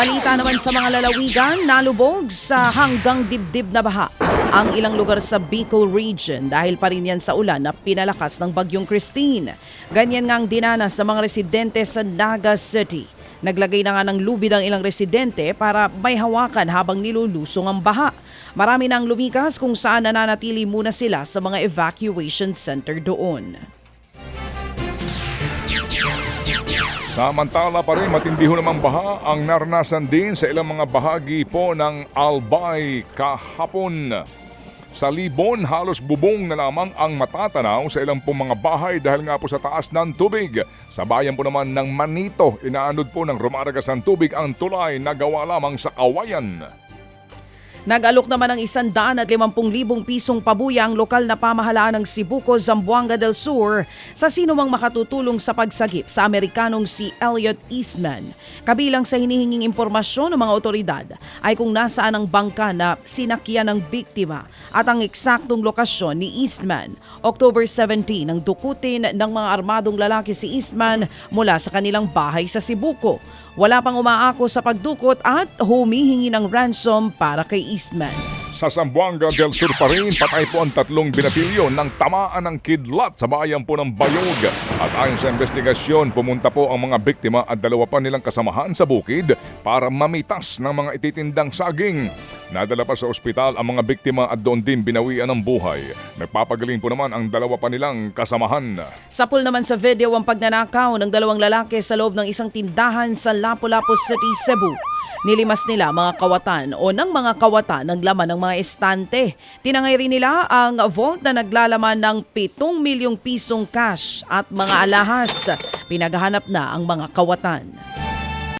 Balita naman sa mga lalawigan, nalubog sa hanggang dibdib na baha ang ilang lugar sa Bicol region dahil pa rin yan sa ulan na pinalakas ng bagyong Christine. Ganyan nga ang dinanas sa mga residente sa Naga City. Naglagay na nga ng lubid ang ilang residente para may hawakan habang nilulusong ang baha. Marami nang lumikas kung saan nananatili muna sila sa mga evacuation center doon. Samantala pa rin matindi ho namang baha ang naranasan din sa ilang mga bahagi po ng Albay kahapon. Sa Libon, halos bubong na lamang ang matatanaw sa ilang pong mga bahay dahil nga po sa taas ng tubig. Sa bayan po naman ng Manito, inaanod po ng rumaragas ng tubig ang tulay na gawa lamang sa kawayan. Nag-alok naman ng 150,000 pisong pabuya ang lokal na pamahalaan ng Cebuco, Zamboanga del Sur sa sino mang makatutulong sa pagsagip sa Amerikanong si Elliot Eastman. Kabilang sa hinihinging impormasyon ng mga otoridad ay kung nasaan ang bangka na sinakyan ng biktima at ang eksaktong lokasyon ni Eastman. October 17 nang dukutin ng mga armadong lalaki si Eastman mula sa kanilang bahay sa Cebuco. Wala pang umaako sa pagdukot at humihingi ng ransom para kay Eastman. Sa Zamboanga del Sur pa rin, patay po ang tatlong binatilyo ng tamaan ng kidlat sa bayan po ng Bayog. At ayon sa investigasyon, pumunta po ang mga biktima at dalawa pa nilang kasamahan sa bukid para mamitas ng mga ititindang saging. Nadala pa sa ospital ang mga biktima at doon din binawian ng buhay. Nagpapagaling po naman ang dalawa pa nilang kasamahan. Sapul naman sa video ang pagnanakaw ng dalawang lalaki sa loob ng isang tindahan sa Lapu-Lapu City, Cebu. Nilimas nila mga kawatan o ng mga kawatan ng laman ng mga estante. Tinangay rin nila ang vault na naglalaman ng 7 milyong pisong cash at mga alahas. Pinaghahanap na ang mga kawatan.